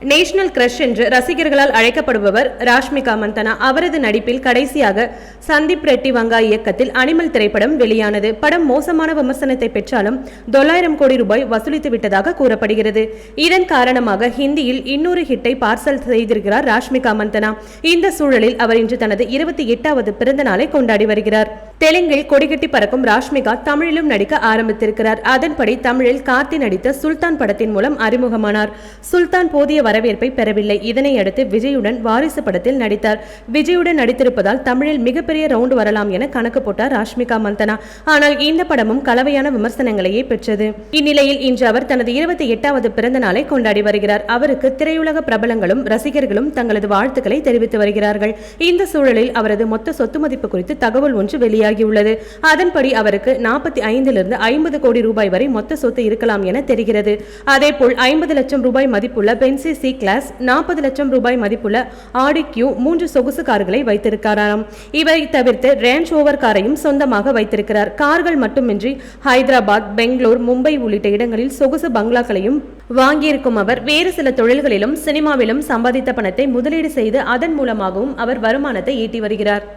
National crush என்று ரசிகர்களால் அழைக்கப்படுபவர் ராஷ்மிகா மந்தனா. அவரது நடிப்பில் கடைசியாக சந்தீப் ரெட்டி வங்கா இயக்கத்தில் அனிமல் திரைப்படம் வெளியானது. படம் மோசமான விமர்சனத்தை பெற்றாலும் தொள்ளாயிரம் கோடி ரூபாய் வசூலித்து விட்டதாக கூறப்படுகிறது. இதன் காரணமாக ஹிந்தியில் இன்னொரு ஹிட்டை பார்சல் செய்திருக்கிறார் ராஷ்மிகா மந்தனா. இந்த சூழலில் அவர் இன்று தனது இருபத்தி எட்டாவது பிறந்த நாளை கொண்டாடி வருகிறார். தெலுங்கில் கொடிகட்டி பறக்கும் ராஷ்மிகா தமிழிலும் நடிக்க ஆரம்பித்திருக்கிறார். அதன்படி தமிழில் கார்த்தி நடித்த சுல்தான் படத்தின் மூலம் அறிமுகமானார். சுல்தான் போதிய வரவேற்பை பெறவில்லை. இதனையடுத்து விஜயுடன் வாரிசு படத்தில் நடித்தார். விஜயுடன் நடித்திருப்பதால் தமிழில் மிகப்பெரிய மிகப்பெரிய ரவுண்டு வரலாம் என கணக்கு போட்டார் ராஷ்மிகா மந்தனா. ஆனால் இந்த படமும் கலவையான விமர்சனங்களையே பெற்றது. இந்நிலையில் இன்று அவர் தனது இருபத்தி எட்டாவது பிறந்த நாளை கொண்டாடி வருகிறார். அவருக்கு திரையுலக பிரபலங்களும் ரசிகர்களும் தங்களது வாழ்த்துக்களை தெரிவித்து வருகிறார்கள். இந்த சூழலில் அவரது மொத்த சொத்து மதிப்பு குறித்து தகவல் ஒன்று வெளியாகியுள்ளது. அதன்படி அவருக்கு நாற்பத்தி ஐந்திலிருந்து ஐம்பது கோடி ரூபாய் வரை மொத்த சொத்து இருக்கலாம் என தெரிகிறது. அதேபோல் ஐம்பது லட்சம் ரூபாய் மதிப்புள்ள பென்சி சி கிளாஸ் நாற்பது லட்சம் ரூபாய் மதிப்புள்ள ஆடி கியூ மூன்று சொகுசு கார்களை வைத்திருக்கிறாராம். இவை தவிர்த்து ரேஞ்ச் ஓவர் காரையும் சொந்தமாக வைத்திருக்கிறார். கார்கள் மட்டுமின்றி ஹைதராபாத் பெங்களூர் மும்பை உள்ளிட்ட இடங்களில் சொகுசு பங்களாக்களையும் வாங்கியிருக்கும் அவர். வேறு சில தொழில்களிலும் சினிமாவிலும் சம்பாதித்த பணத்தை முதலீடு செய்து அதன் மூலமாகவும் அவர் வருமானத்தை ஈட்டி வருகிறார்.